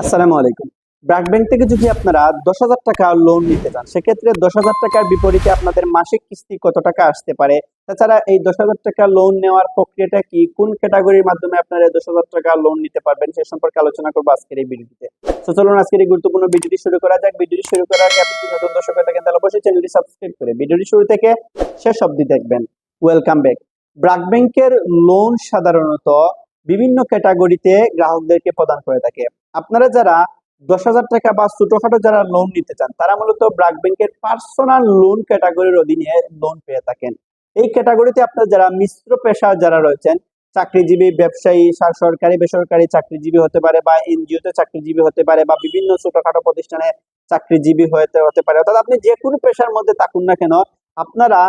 আসসালামু আলাইকুম। ব্র্যাক ব্যাংক থেকে যদি আপনারা দশ হাজার টাকা লোন নিতে চান, সেক্ষেত্রে দশ হাজার টাকার বিপরীতে আপনাদের মাসিক কিস্তি কত টাকা আসতে পারে? তাছাড়া এই দশ হাজার টাকা লোন নেওয়ার প্রক্রিয়াটা কি? কোন ক্যাটাগরির মাধ্যমে আপনারা দশ হাজার টাকা লোন নিতে পারবেন, সে সম্পর্কে আলোচনা করব আজকের এই ভিডিওতে। তো চলুন, আজকের এই গুরুত্বপূর্ণ ভিডিওটি শুরু করা যাক। ভিডিওটি শুরু করার আগে আপনি নতুন দর্শক হয়ে থাকেন, তাহলে অবশ্যই চ্যানেলটি সাবস্ক্রাইব করে ভিডিওটি শুরু থেকে শেষ অবধি দেখবেন। ওয়েলকাম ব্যাক ব্র্যাক ব্যাংকের লোন সাধারণত বিভিন্ন ক্যাটাগরিতে গ্রাহকদেরকে প্রদান করে থাকে। আপনারা যারা দশ হাজার টাকা বা ছোটখাটো যারা লোন নিতে চান, তারা মূলত ব্রাক ব্যাংকের পার্সোনাল লোন ক্যাটাগরির অধীনে লোন পেয়ে থাকেন। এই ক্যাটাগরিতে আপনার যারা মিশ্র পেশা যারা রয়েছেন, চাকরিজীবী, ব্যবসায়ী, সরকারি, বেসরকারি চাকরিজীবী হতে পারে বা এনজিওতে চাকরিজীবী হতে পারে বা বিভিন্ন ছোটখাটো প্রতিষ্ঠানে চাকরিজীবী হতে পারে, অর্থাৎ আপনি যে কোনো পেশার মধ্যে থাকুন না কেন, আপনারা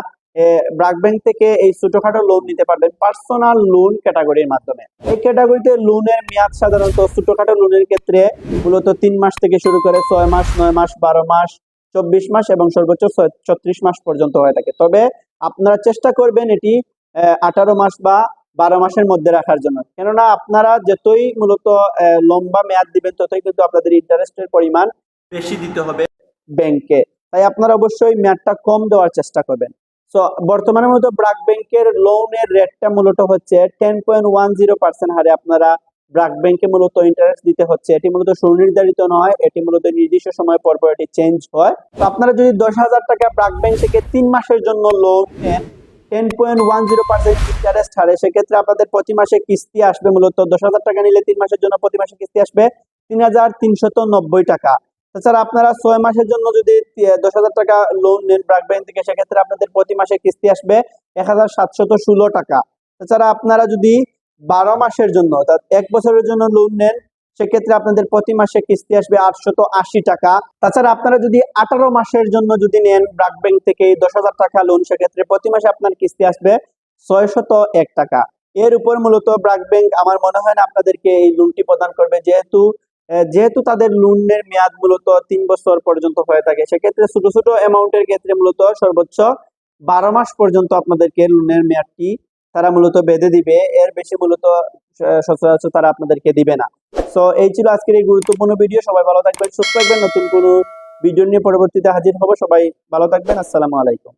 ব্র্যাক ব্যাংক থেকে এই ছোটখাটো লোন নিতে পারবেন পার্সোনাল লোন ক্যাটাগরির মাধ্যমে। এই ক্যাটাগরিতে লোনের মেয়াদ সাধারণত ছোটখাটো লোনের ক্ষেত্রে মূলত তিন মাস থেকে শুরু করে ছয় মাস, নয় মাস, বারো মাস, চব্বিশ মাস এবং সর্বোচ্চ ছত্রিশ মাস পর্যন্ত হয়ে থাকে। তবে আপনারা চেষ্টা করবেন এটি আঠারো মাস বা বারো মাসের মধ্যে রাখার জন্য। কেননা আপনারা যতই মূলত লম্বা মেয়াদ দিবেন, ততই কিন্তু আপনাদের ইন্টারেস্টের পরিমাণ বেশি দিতে হবে ব্যাংকে। তাই আপনারা অবশ্যই মেয়াদটা কম দেওয়ার চেষ্টা করবেন। বর্তমানে মূলত ব্রাক ব্যাংকের লোনের রেটটা মূলত হচ্ছে ten point one zero percent হারে আপনারা ব্রাক ব্যাংকে মূলত ইন্টারেস্ট দিতে হচ্ছে। এটি মূলত সুনির্ধারিত নয়, এটি মূলত নির্দিষ্ট সময় পর পর এটি চেঞ্জ হয়। তো আপনারা যদি দশ হাজার টাকা ব্রাক ব্যাংক থেকে তিন মাসের জন্য লোন নেন ten point one zero percent interest হারে, সেক্ষেত্রে আপনাদের প্রতি মাসে কিস্তি আসবে মূলত দশ হাজার টাকা নিলে তিন মাসের জন্য প্রতি মাসে কিস্তি আসবে তিন হাজার তিনশত নব্বই টাকা। তাছাড়া আপনারা ছয় মাসের জন্য যদি দশ হাজার টাকা লোন নেন ব্রাক ব্যাংক থেকে, সেক্ষেত্রে আপনাদের প্রতি মাসে কিস্তি আসবে এক হাজার সাতশত ষোলো টাকা। তাছাড়া আপনারা যদি বারো মাসের জন্য, অর্থাৎ এক বছরের জন্য লোন নেন, সেক্ষেত্রে আপনাদের প্রতি মাসে কিস্তি আসবে আটশত আশি টাকা। তাছাড়া আপনারা যদি আঠারো মাসের জন্য যদি নেন ব্রাক ব্যাংক থেকে দশ হাজার টাকা লোন সেক্ষেত্রে প্রতি মাসে আপনার কিস্তি আসবে ছয়শত এক টাকা। এর উপর মূলত ব্রাক ব্যাংক আমার মনে হয় না আপনাদেরকে এই লোনটি প্রদান করবে, যেহেতু যেহেতু তাদের লোনের মেয়াদ মূলত তিন বছর পর্যন্ত হয়ে থাকে, সেক্ষেত্রে ছোট ছোট অ্যামাউন্টের ক্ষেত্রে মূলত সর্বোচ্চ বারো মাস পর্যন্ত আপনাদেরকে লোনের মেয়াদটি তারা মূলত বেঁধে দিবে। এর বেশি মূলত সচরাচর তারা আপনাদেরকে দিবে না। সো এই ছিল আজকের এই গুরুত্বপূর্ণ ভিডিও সবাই ভালো থাকবেন, সুস্থ থাকবেন। নতুন কোনো ভিডিও নিয়ে পরবর্তীতে হাজির হব। সবাই ভালো থাকবেন। আসসালামু আলাইকুম।